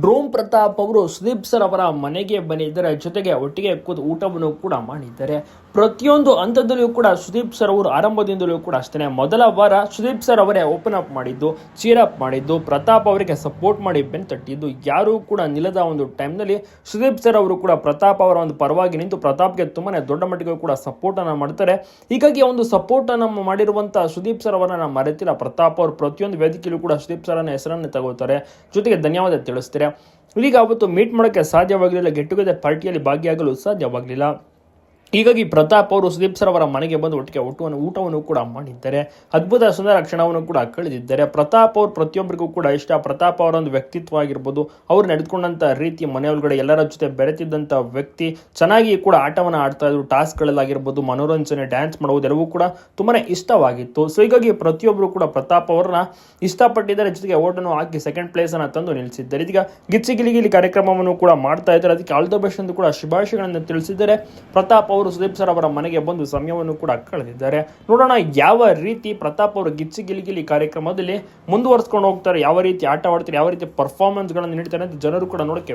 ಡ್ರೋಮ್ ಪ್ರತಾಪ್ ಅವರು ಸುದೀಪ್ ಸರ್ ಅವರ ಮನೆಗೆ ಬಂದಿದ್ದಾರೆ. ಜೊತೆಗೆ ಒಟ್ಟಿಗೆ ಕೂತು ಊಟವನ್ನು ಕೂಡ ಮಾಡಿದ್ದಾರೆ. ಪ್ರತಿಯೊಂದು ಹಂತದಲ್ಲೂ ಕೂಡ ಸುದೀಪ್ ಸರ್ ಅವರು ಆರಂಭದಿಂದಲೂ ಕೂಡ ಅಷ್ಟೇ ಮೊದಲ ವಾರ ಸುದೀಪ್ ಸರ್ ಅವರೇ ಓಪನ್ ಅಪ್ ಮಾಡಿದ್ದು ಚೀರ್ ಅಪ್ ಮಾಡಿದ್ದು, ಪ್ರತಾಪ್ ಅವರಿಗೆ ಸಪೋರ್ಟ್ ಮಾಡಿ ಬೆನ್ ತಟ್ಟಿದ್ದು, ಯಾರೂ ಕೂಡ ನಿಲ್ಲದ ಒಂದು ಟೈಮ್ನಲ್ಲಿ ಸುದೀಪ್ ಸರ್ ಅವರು ಕೂಡ ಪ್ರತಾಪ್ ಅವರ ಒಂದು ಪರವಾಗಿ ನಿಂತು ಪ್ರತಾಪ್ಗೆ ತುಂಬಾ ದೊಡ್ಡ ಮಟ್ಟಿಗೆ ಕೂಡ ಸಪೋರ್ಟನ್ನು ಮಾಡ್ತಾರೆ. ಹೀಗಾಗಿ ಒಂದು ಸಪೋರ್ಟನ್ನು ಮಾಡಿರುವಂಥ ಸುದೀಪ್ ಸರ್ ಅವರನ್ನು ಮರೆತಿಲ್ಲ. ಪ್ರತಾಪ್ ಅವರು ಪ್ರತಿಯೊಂದು ವೇದಿಕೆಯಲ್ಲೂ ಕೂಡ ಸುದೀಪ್ ಸರ್ ಅನ್ನ ಹೆಸರನ್ನು ತಗೋತಾರೆ. ಜೊತೆಗೆ ಧನ್ಯವಾದ ತಿಳಿಸ್ತಾರೆ. ಈಗ ಅವತ್ತು ಮೀಟ್ ಮಾಡೋಕ್ಕೆ ಸಾಧ್ಯವಾಗಲಿಲ್ಲ ಗೆಟ್ ಟುಗೆದರ್ ಪಾರ್ಟಿಯಲ್ಲಿ ಭಾಗಿಯಾಗಲು ಸಾಧ್ಯವಾಗಲಿಲ್ಲ. ಹೀಗಾಗಿ ಪ್ರತಾಪ್ ಅವರು ಸುದೀಪ್ ಸರ್ ಅವರ ಮನೆಗೆ ಬಂದು ಒಟ್ಟಿಗೆ ಊಟವನ್ನು ಊಟವನ್ನು ಕೂಡ ಮಾಡಿದ್ದಾರೆ. ಅದ್ಭುತ ಸುಂದರ ಕ್ಷಣವನ್ನು ಕೂಡ ಕಳೆದಿದ್ದಾರೆ. ಪ್ರತಾಪ್ ಅವರು ಪ್ರತಿಯೊಬ್ಬರಿಗೂ ಕೂಡ ಇಷ್ಟ. ಪ್ರತಾಪ್ ಅವರ ಒಂದು ವ್ಯಕ್ತಿತ್ವ ಆಗಿರ್ಬೋದು, ಅವ್ರು ನಡೆದುಕೊಂಡಂಥ ರೀತಿ ಮನೆಯೊಳಗಡೆ ಎಲ್ಲರ ಜೊತೆ ಬೆರೆತಿದ್ದಂಥ ವ್ಯಕ್ತಿ, ಚೆನ್ನಾಗಿ ಕೂಡ ಆಟವನ್ನು ಆಡ್ತಾ ಇದ್ರು. ಟಾಸ್ಕ್ಗಳಲ್ಲಾಗಿರ್ಬೋದು ಮನೋರಂಜನೆ, ಡ್ಯಾನ್ಸ್ ಮಾಡುವುದು ಎಲ್ಲವೂ ಕೂಡ ತುಂಬಾ ಇಷ್ಟವಾಗಿತ್ತು. ಸೊ ಹೀಗಾಗಿ ಪ್ರತಿಯೊಬ್ಬರು ಕೂಡ ಪ್ರತಾಪ್ ಅವರನ್ನ ಇಷ್ಟಪಟ್ಟಿದ್ದಾರೆ. ಜೊತೆಗೆ ಓಟನ್ನು ಹಾಕಿ ಸೆಕೆಂಡ್ ಪ್ಲೇಸ್ ಅನ್ನ ತಂದು ನಿಲ್ಲಿಸಿದ್ದಾರೆ. ಇದೀಗ ಗಿಚ್ಚಿ ಗಿಲಿಗಿಲಿ ಕಾರ್ಯಕ್ರಮವನ್ನು ಕೂಡ ಮಾಡ್ತಾ ಇದ್ದಾರೆ. ಅದಕ್ಕೆ ಆಲ್ ದ ಬೆಸ್ಟ್ ಎಂದು ಕೂಡ ಶುಭಾಶಯಗಳನ್ನು ತಿಳಿಸಿದ್ದಾರೆ. ಪ್ರತಾಪ್ ಅವರು ಸುದೀಪ್ ಸರ್ ಅವರ ಮನೆಗೆ ಬಂದು ಸಮಯವನ್ನು ಕೂಡ ಕಳೆದಿದ್ದಾರೆ. ನೋಡೋಣ ಯಾವ ರೀತಿ ಪ್ರತಾಪ್ ಅವರು ಗಿಚ್ಚಿ ಗಿಲಿಗಿಲಿ ಕಾರ್ಯಕ್ರಮದಲ್ಲಿ ಮುಂದುವರಿಸ್ಕೊಂಡು ಹೋಗ್ತಾರೆ, ಯಾವ ರೀತಿ ಆಟ ಆಡ್ತಾರೆ, ಯಾವ ರೀತಿ ಪರ್ಫಾರ್ಮೆನ್ಸ್ಗಳನ್ನು ನೀಡ್ತಾರೆ ಅಂತ ಜನರು ಕೂಡ ನೋಡಕ್ಕೆ